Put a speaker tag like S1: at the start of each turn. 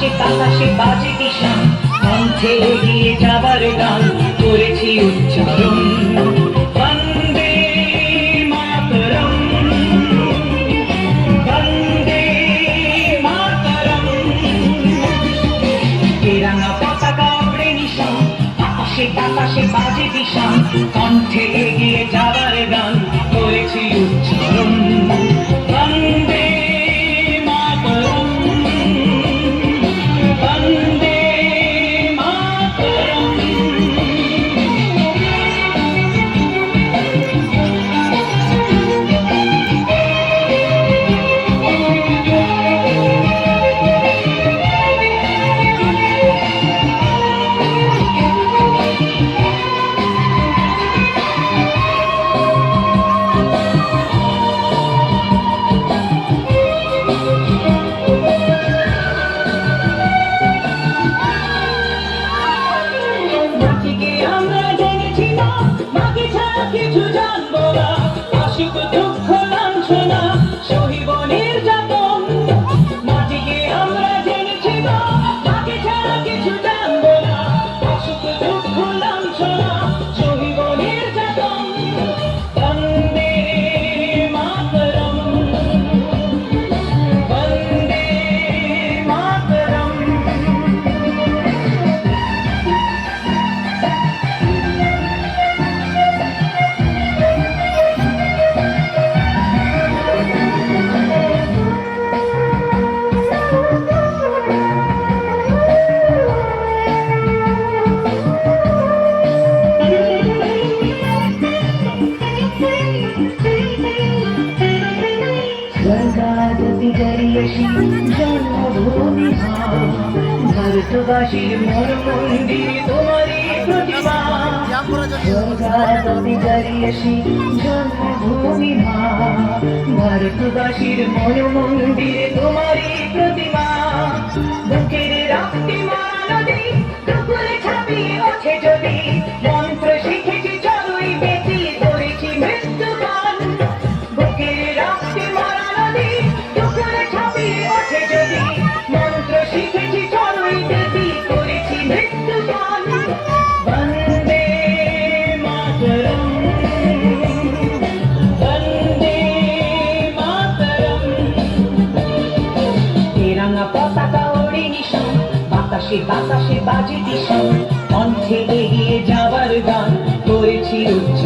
S1: আকাশে বাতাসে বাজে কিষাণ মন ছেড়ে দিয়ে যাবার গান করেছি উচ্চারণ। বাতাসে বাজে গঙ্গাদিদরিয়সী জন্মভূমি ভারতবাসীর মন মন্দির তোমারই প্রতিমা গঙ্গাদিদরিয়সী জন্মভূমি ভারতবাসীর মন মন্দির তোমারই প্রতিমা। রঙা পতাকা ওড়ে নিশান বাতাসে বাতাসে বাজে দিশান। কণ্ঠে এগিয়ে যাবার গান করেছি উচ্চ